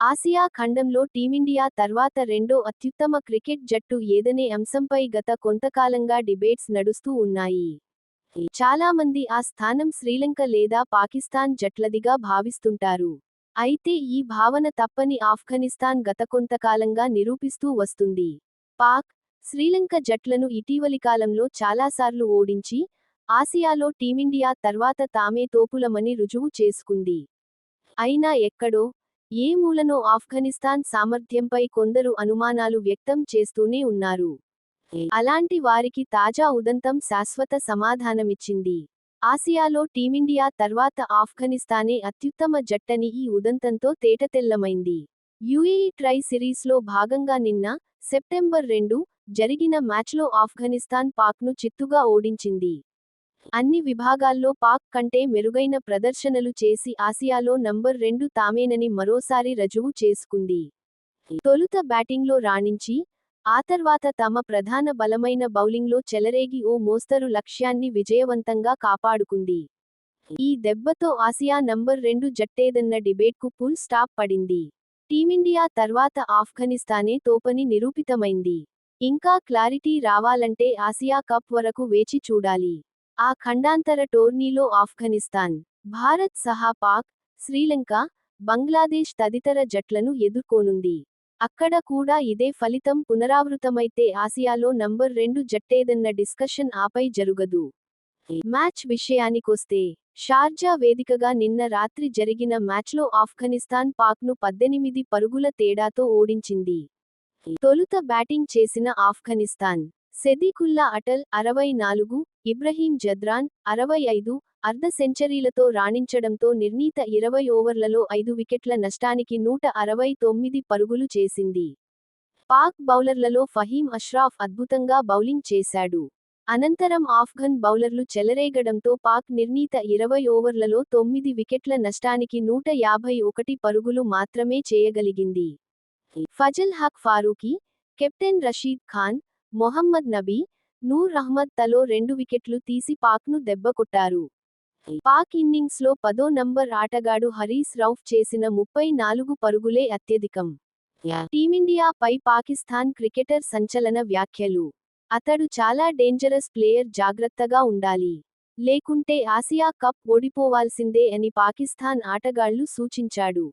Asia ఖండంలో team India తర్వాత రెండో అత్యుత్తమ క్రికెట్ జట్టు ఏదనే అంశంపై గత కొంతకాలంగా డిబేట్స్ నడుస్తూ ఉన్నాయి. చాలామంది ఆ స్థానం శ్రీలంక లేదా పాకిస్తాన్ జట్లదిగా భావిస్తుంటారు. అయితే ఈ భావన తప్పని ఆఫ్ఘనిస్తాన్ గత కొంతకాలంగా నిరూపిస్తూ వస్తుంది. పాక్ శ్రీలంక జట్లను ఇటీవలి కాలంలో చాలాసార్లు ఓడించి ఆసియాలో టీమిండియా తర్వాత తామే తోపులమని రుజువు చేసుకుంది. అయినా ఎక్కడో ఏ మూలనో ఆఫ్ఘనిస్తాన్ సామర్థ్యంపై కొందరు అనుమానాలు వ్యక్తం చేస్తూనే ఉన్నారు. అలాంటి వారికి తాజా ఉదంతం శాశ్వత సమాధానమిచ్చింది. ఆసియాలో టీమిండియా తర్వాత ఆఫ్ఘనిస్తానే అత్యుత్తమ జట్టని ఈ ఉదంతంతో తేటతెల్లమైంది. యుఏఈ ట్రై సిరీస్లో భాగంగా నిన్న సెప్టెంబర్ రెండు జరిగిన మ్యాచ్లో ఆఫ్ఘనిస్తాన్ పాక్ను చిత్తుగా ఓడించింది. అన్ని విభాగాల్లో పాక్ కంటే మెరుగైన ప్రదర్శనలు చేసి ఆసియాలో నంబర్ రెండు తామేనని మరోసారి రుజువు చేసుకుంది. తొలుత బ్యాటింగ్లో రాణించి ఆ తర్వాత తమ ప్రధాన బలమైన బౌలింగ్లో చెలరేగి ఓ మోస్తరు లక్ష్యాన్ని విజయవంతంగా కాపాడుకుంది. ఈ దెబ్బతో ఆసియా నంబర్ రెండు జట్టేదన్న డిబేట్కు ఫుల్ స్టాప్ పడింది. టీమిండియా తర్వాత ఆఫ్ఘనిస్తానే తోపని నిరూపితమైంది. ఇంకా క్లారిటీ రావాలంటే ఆసియా కప్ వరకు వేచి చూడాలి. ఆ ఖండాంతర టోర్నీలో ఆఫ్ఘనిస్తాన్ భారత్ సహా పాక్ శ్రీలంక బంగ్లాదేశ్ తదితర జట్లను ఎదుర్కోనుంది. అక్కడ కూడా ఇదే ఫలితం పునరావృతమైతే ఆసియాలో నంబర్ రెండు జట్టేదన్న డిస్కషన్ ఆపై జరుగదు. మ్యాచ్ విషయానికొస్తే షార్జా వేదికగా నిన్న రాత్రి జరిగిన మ్యాచ్లో ఆఫ్ఘనిస్తాన్ పాక్ను పద్దెనిమిది పరుగుల తేడాతో ఓడించింది. తొలుత బ్యాటింగ్ చేసిన ఆఫ్ఘనిస్తాన్ సెదీకుల్లా అటల్ అరవై నాలుగు ఇబ్రహీం జద్రాన్ అరవై ఐదు అర్ధ సెంచరీలతో రాణించడంతో నిర్ణీత ఇరవై ఓవర్లలో ఐదు వికెట్ల నష్టానికి నూట అరవై తొమ్మిది పరుగులు చేసింది. పాక్ బౌలర్లలో ఫహీం అష్రాఫ్ అద్భుతంగా బౌలింగ్ చేశాడు. అనంతరం ఆఫ్ఘన్ బౌలర్లు చెలరేగడంతో పాక్ నిర్ణీత ఇరవై ఓవర్లలో తొమ్మిది వికెట్ల నష్టానికి నూట యాభై ఒకటి పరుగులు మాత్రమే చేయగలిగింది. ఫజల్ హక్ ఫారూకీ కెప్టెన్ రషీద్ ఖాన్ మొహమ్మద్ నబీ నూర్ అహ్మద్ తలో రెండు వికెట్లు తీసి పాక్ను దెబ్బకొట్టారు పాక్ ఇన్నింగ్స్లో పదో నంబర్ ఆటగాడు హరీస్ రౌఫ్ చేసిన ముప్పై నాలుగు పరుగులే అత్యధికం. టీమిండియాపై పాకిస్తాన్ క్రికెటర్ సంచలన వ్యాఖ్యలు. అతడు చాలా డేంజరస్ ప్లేయర్ జాగ్రత్తగా ఉండాలి. లేకుంటే ఆసియా కప్ ఓడిపోవాల్సిందే అని పాకిస్తాన్ ఆటగాళ్ళు సూచించాడు.